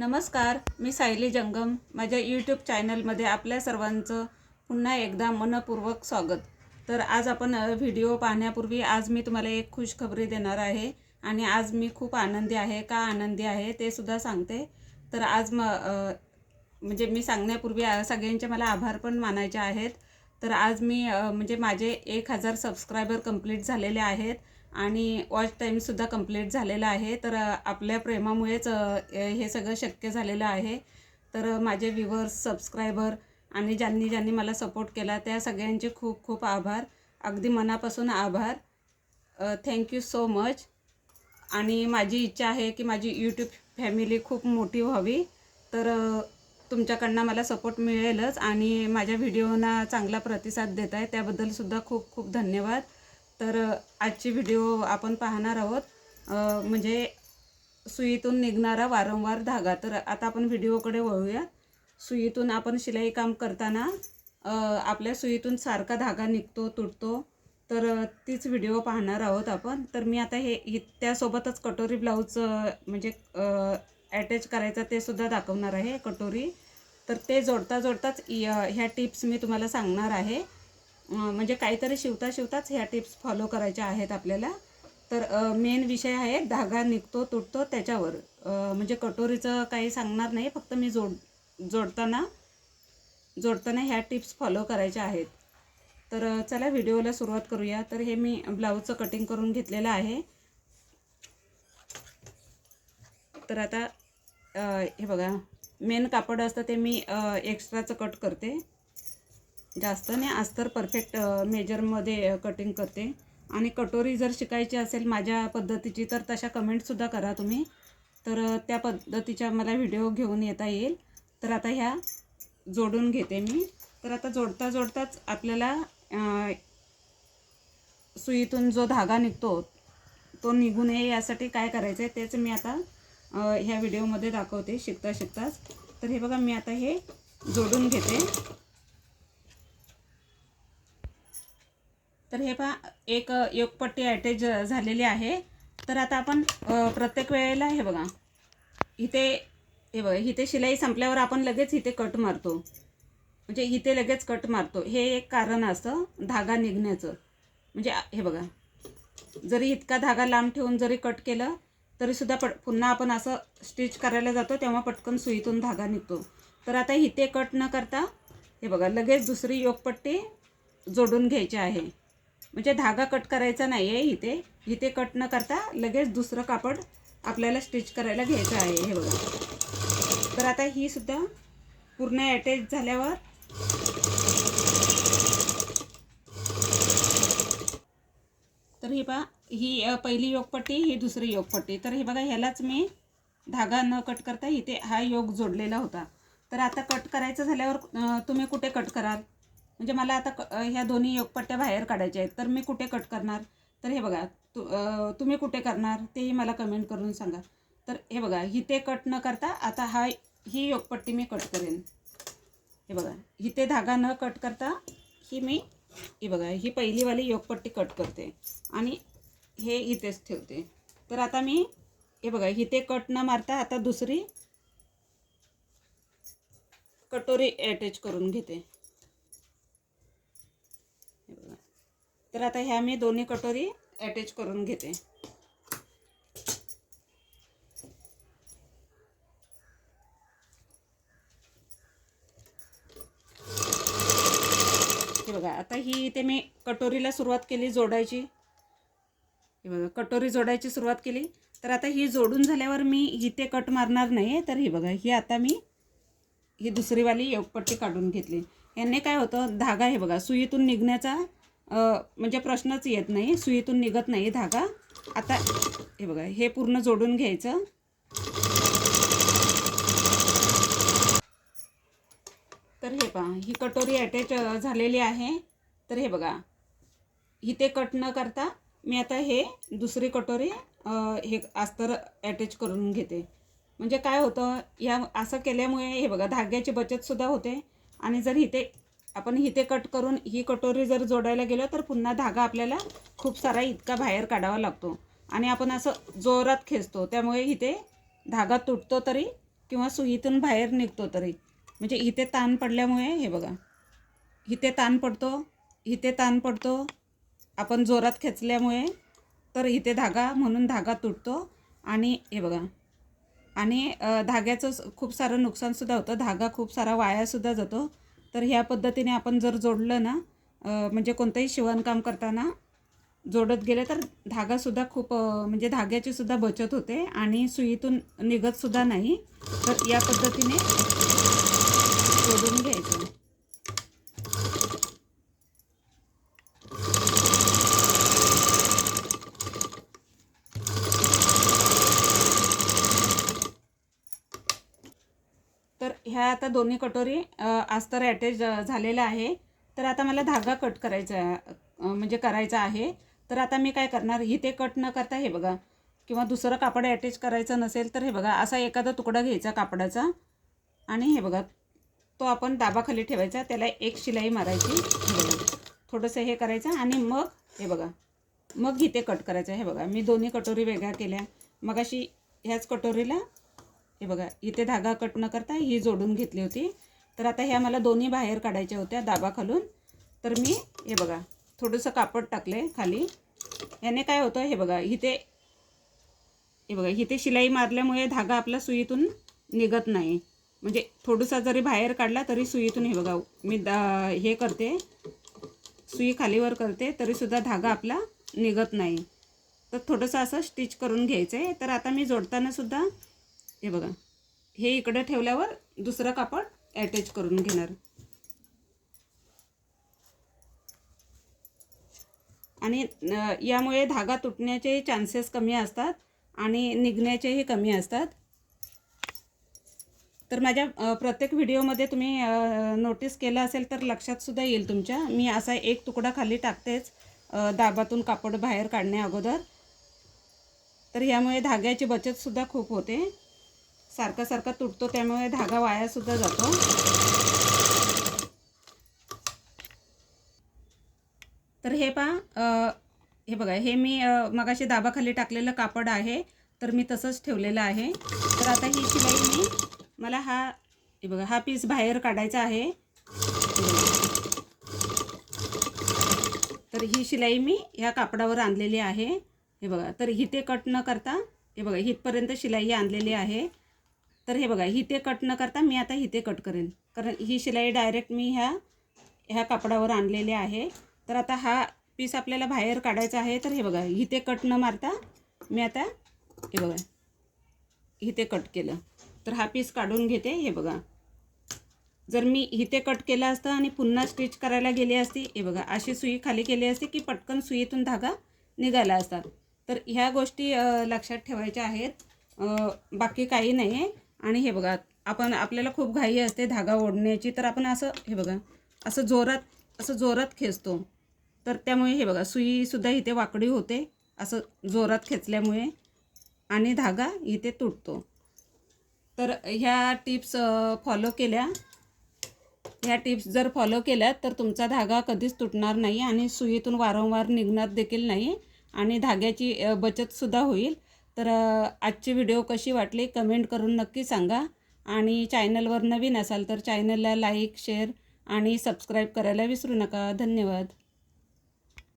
नमस्कार मी सायली जंगम. माझ्या यूट्यूब चॅनलमध्ये आपल्या सर्वांचं पुन्हा एकदा मनपूर्वक स्वागत. तर आज आपण व्हिडिओ पाहण्यापूर्वी आज मी तुम्हाला एक खुशखबरी देणार आहे आणि आज मी खूप आनंदी आहे. का आनंदी आहे ते सुद्धा सांगते. तर आज म म्हणजे मी सांगण्यापूर्वी सगळ्यांचे मला आभार पण मानायचे आहेत. तर आज मी म्हणजे माझे एक हजार सबस्क्रायबर कंप्लीट झालेले आहेत. आणि वॉच टाईमसुद्धा कंप्लीट झालेला आहे. तर आपल्या प्रेमामुळेच हे सगळं शक्य झालेलं आहे. तर माझे व्ह्युअर्स सबस्क्रायबर आणि ज्यांनी ज्यांनी मला सपोर्ट केला त्या सगळ्यांचे खूप खूप आभार. अगदी मनापासून आभार. थँक्यू सो मच आणि माझी इच्छा आहे की माझी यूट्यूब फॅमिली खूप मोठी व्हावी. तर तुमच्याकडनं मला सपोर्ट मिळेलच आणि माझ्या व्हिडिओना चांगला प्रतिसाद देत आहे त्याबद्दलसुद्धा खूप खूप धन्यवाद. तर आजची व्हिडिओ आपण पाहणार आहोत. म्हणजे सुईतून निघणारा वारंवार धागा. तर आता आपण व्हिडिओकडे वळूया. सुईतून आपण शिलाई काम करताना आपल्या सुईतून सारखा धागा निघतो तुटतो. तर तीच व्हिडिओ पाहणार आहोत आपण. तर मी आता हे त्यासोबतच कटोरी ब्लाऊज म्हणजे अटॅच करायचं ते सुद्धा दाखवणार आहे कटोरी. तर ते जोडता जोडताच य- ह्या टिप्स मी तुम्हाला सांगणार आहे. म्हणजे काहीतरी शिवता शिवताच ह्या टिप्स फॉलो करायच्या आहेत आपल्याला. तर मेन विषय आहे धागा निघतो तुटतो त्याच्यावर. म्हणजे कटोरीचं काही सांगणार नाही फक्त मी जोड जोडताना जोडताना ह्या टिप्स फॉलो करायच्या आहेत. तर चला व्हिडिओला सुरुवात करूया. तर हे मी ब्लाऊजचं कटिंग करून घेतलेलं आहे. तर आता हे बघा मेन कापड असतं ते मी एक्स्ट्राचं कट करते. जास्त नाही अस्तर परफेक्ट मेजरमध्ये कटिंग करते. आणि कटोरी जर शिकायची असेल माझ्या पद्धतीची तर तशा कमेंटसुद्धा करा तुम्ही. तर त्या पद्धतीच्या मला व्हिडिओ घेऊन येता येईल. तर आता ह्या जोडून घेते मी. तर आता जोडता जोडताच आपल्याला सुईतून जो धागा निघतो तो निघू नये यासाठी काय करायचं आहे तेच मी आता ह्या व्हिडिओमध्ये दाखवते. शिकता शिकताच तर हे बघा मी आता हे जोडून घेते. तर हे पहा एक योगपट्टी अटॅच झालेली आहे. तर आता आपण प्रत्येक वेळेला हे बघा इथे हे बघा इथे शिलाई संपल्यावर आपण लगेच इथे कट मारतो. म्हणजे इथे लगेच कट मारतो. हे एक कारण असतं धागा निघण्याचं. म्हणजे हे बघा जरी इतका धागा लांब ठेवून जरी कट केलं तरीसुद्धा पट पुन्हा आपण असं स्टिच करायला जातो तेव्हा पटकन सुईतून धागा निघतो. तर आता इथे कट न करता हे बघा लगेच दुसरी योगपट्टी जोडून घ्यायची आहे. म्हणजे धागा कट करायचा नाही आहे इथे. इथे कट न करता लगेच दुसरं कापड आपल्याला स्टिच करायला घ्यायचं आहे हे बघा. तर आता ही सुद्धा पूर्ण अटॅच झाल्यावर तर हे बघा ही पहिली योगपट्टी ही दुसरी योगपट्टी. तर हे बघा ह्यालाच मी धागा न कट करता इथे हा योग जोडलेला होता. तर आता कट करायचं झाल्यावर तुम्ही कुठे कट कराल? म्हणजे मला आता क- ह्या दोन्ही योगपट्ट्या बाहेर काढायच्या आहेत. तर मी कुठे कट करणार? तर हे बघा तु तुम्ही कुठे करणार? तेही मला कमेंट करून सांगा. तर हे बघा हिते कट न करता आता हा ही योगपट्टी मी कट करेन. हे बघा हिते धागा न कट करता ही मी हे बघा ही पहिलीवाली योगपट्टी कट करते. आणि हे इथेच ठेवते. तर आता मी हे बघा हिते कट न मारता आता दुसरी कटोरी अटॅच करून घेते हे बघा तर आता ह्या मी दोन्ही कटोरी अटॅच करून घेते. हे बघा आता ही इथे मी कटोरीला सुरुवात केली जोडायची. हे बघा कटोरी जोडायची सुरुवात केली. तर आता ही जोडून झाल्यावर मी इथे कट मारणार नाही तर ही बघा ही आता मी ही दुसरीवाली योगपट्टी काढून घेतली. याने काय होतं धागा हे बघा सुईतून निघण्याचा म्हणजे प्रश्नच येत नाही सुईतून निघत नाही धागा. आता हे बघा हे पूर्ण जोडून घ्यायचं. तर हे पहा ही कटोरी अटॅच झालेली आहे. तर हे बघा इथे कट न करता मी आता हे दुसरी कटोरी हे अस्तर अटॅच करून घेते. म्हणजे काय होतं या असं केल्यामुळे हे बघा धाग्याची बचतसुद्धा होते. आणि जर इथे आपण इथे कट करून ही कटोरी जर जोडायला गेलो तर पुन्हा धागा आपल्याला खूप सारा इतका बाहेर काढावा लागतो. आणि आपण असं जोरात खेचतो. त्यामुळे इथे धागा तुटतो तरी किंवा सुईतून बाहेर निघतो तरी. म्हणजे इथे ताण पडल्यामुळे हे बघा. इथे ताण पडतो इथे ताण पडतो. आपण जोरात खेचल्यामुळे तर इथे धागा म्हणून धागा तुटतो. आणि हे बघा. आणि धाग्याचं खूप सारं नुकसानसुद्धा होतं. धागा खूप सारा वायासुद्धा जातो. तर ह्या पद्धतीने आपण जर जोडलं ना म्हणजे कोणतंही शिवणकाम करताना जोडत गेले तर धागासुद्धा खूप म्हणजे धाग्याची सुद्धा बचत होते आणि सुईतून निघतसुद्धा नाही. तर या पद्धतीने जोडून घ्यायचं तर ह्या आता दोन्ही कटोरी अस्तर अटॅच झालेलं आहे. तर आता मला धागा कट करायचा आहे, म्हणजे करायचा आहे. तर आता मी काय करणार इथे कट न करता हे बघा किंवा दुसरं कापड अटॅच करायचं नसेल तर हे बघा असा एखादा तुकडा घ्यायचा कापडाचा. आणि हे बघा तो आपण दाबाखाली ठेवायचा त्याला एक शिलाई मारायची हे बघा. थोडंसं हे करायचं आणि मग हे बघा मग इथे कट करायचं हे बघा. मी दोन्ही कटोरी वेगळ्या केल्या. मग अशी ह्याच कटोरीला हे बघा इथे धागा कट न करता ही जोडून घेतली होती. तर आता ह्या मला दोन्ही बाहेर काढायच्या होत्या दाबाखालून. तर मी हे बघा थोडंसं कापड टाकले खाली. याने काय होतं हे बघा इथे हे बघा इथे शिलाई मारल्यामुळे धागा आपला सुईतून निघत नाही. म्हणजे थोडंसा जरी बाहेर काढला तरी सुईतून हे बघा मी दा हे करते सुई खालीवर करते तरीसुद्धा धागा आपला निघत नाही. तर थोडंसं असं स्टिच करून घ्यायचं आहे तर आता मी जोडताना सुद्धा हे बघा. हे इकडं ठेवल्यावर दुसरं कापड ॲटॅच करून घेणार. आणि यामुळे धागा तुटण्याचे चान्सेस कमी असतात आणि निघण्याचेही कमी असतात. तर माझ्या प्रत्येक व्हिडिओमध्ये तुम्ही नोटीस केलं असेल तर लक्षात सुद्धा येईल तुमच्या. मी असा एक तुकडा खाली टाकतेच दाबातून कापड बाहेर काढण्या अगोदर. तर यामुळे धाग्याची बचतसुद्धा खूप होते. सारखा सारखा तुटतो त्यामुळे धागा वायासुद्धा जातो. तर हे पहा हे बघा हे मी मगाशी दाबाखाली टाकलेलं कापड आहे तर मी तसंच ठेवलेलं आहे. तर आता ही शिलाई मी मला हा हे बघा हा पीस बाहेर काढायचा आहे. तर ही शिलाई मी ह्या कापडावर आणलेली आहे. हे बघा तर इथे कट न करता हे बघा इथपर्यंत शिलाई आणलेली आहे. तर हे बघा इथे कट न करता मी आता हिथे कट करेन. कारण ही शिलाई डायरेक्ट मी ह्या ह्या कापडावर आणलेली आहे. तर आता हा पीस आपल्याला बाहेर काढायचा आहे. तर हे बघा इथे कट न मारता मी आता हे बघा इथे कट केलं. तर हा पीस काढून घेते हे बघा. जर मी इथे कट केलं असतं आणि पुन्हा स्टिच करायला गेली असती हे बघा अशी सुई खाली केली असती की पटकन सुईतून धागा निघाला असता. तर ह्या गोष्टी लक्षात ठेवायच्या आहेत. बाकी काही नाही आहे आणि हे बघा आपण आपल्याला खूप घाई असते धागा ओढण्याची तर आपण असं हे बघा असं जोरात असं जोरात खेचतो. तर त्यामुळे हे बघा सुईसुद्धा इथे वाकडी होते असं जोरात खेचल्यामुळे आणि धागा इथे तुटतो. तर ह्या टिप्स फॉलो केल्या. ह्या टिप्स जर फॉलो केल्या तर तुमचा धागा कधीच तुटणार नाही आणि सुईतून वारंवार निघणार देखील नाही आणि धाग्याची बचतसुद्धा होईल. तर आजची व्हिडिओ कशी वाटली कमेंट करून नक्की सांगा. आणि चॅनलवर नवीन असाल तर चॅनलला लाईक शेअर आणि सबस्क्राईब करायला विसरू नका. धन्यवाद.